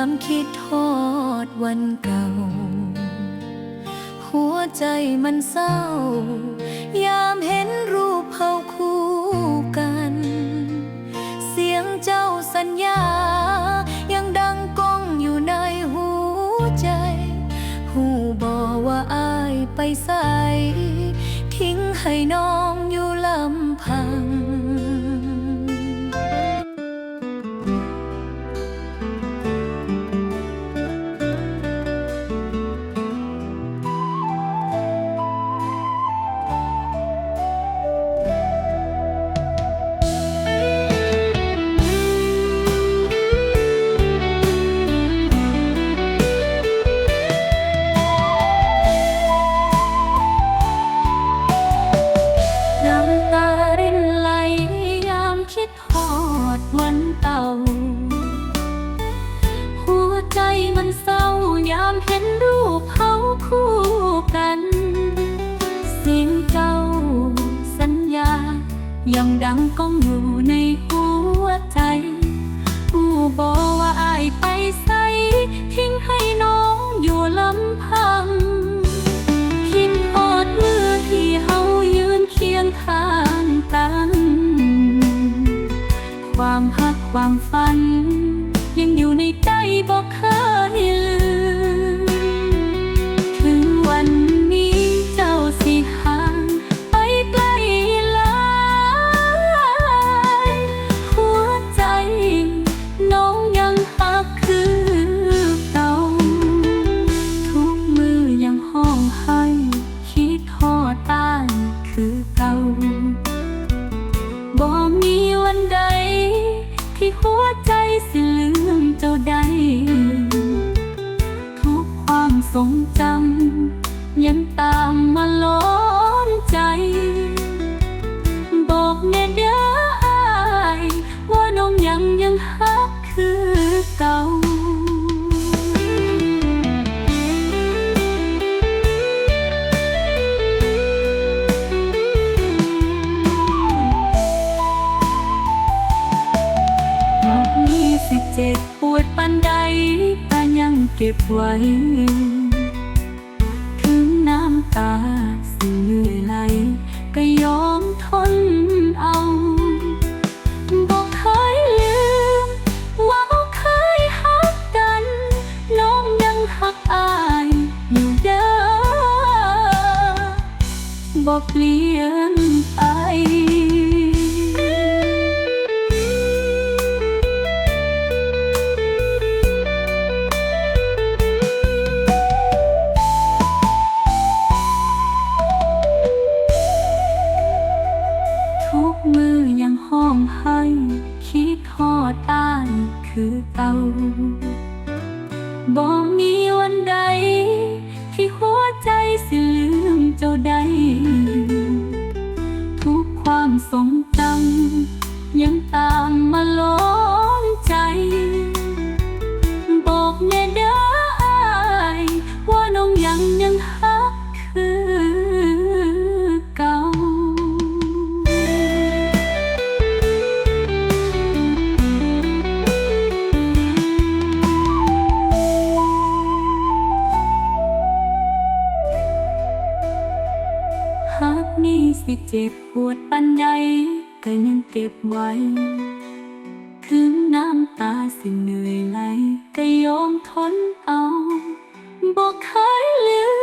ามคิดทอดวันเก่า หัวใจมันเศร้า ยามเห็นรูปเขาคู่กัน เสียงเจ้าสัญญา ยังดังก้องอยู่ในหัวใจ หูบอกว่าอายไปใส ทิ้งให้น้องอยู่ลำพัง ยังดังก้องอยู่ในหัวใจผู้บอกว่าอายไปใส่ทิ้งให้น้องอยู่ลำพัง คิดอดเมื่อที่เฮายืนเคียงข้างกัน ความหักความฝัน ยังอยู่ในใจบอกเคยลืม จ็บปวดปันใดแต่ยังเก็บไว้ ถึงน้ำตาสิเหนื่อยไหลก็ยอมทนเอาบอกเคยลืม ว่าบ่เคยหักกัน น้องยังหักอายอยู่เด้อบอกเปลี่ยนไป มือยังห้องให้คิดทอดต้านคือเก่าบอกมีวันใด ที่หัวใจสิลืมเจ้าใด สิเจ็บปวดปัญใดก็ยังเก็บไว้ ถึงน้ำตาสิเหนื่อยไหลก็ยอมทนเอาบอกเคยลืม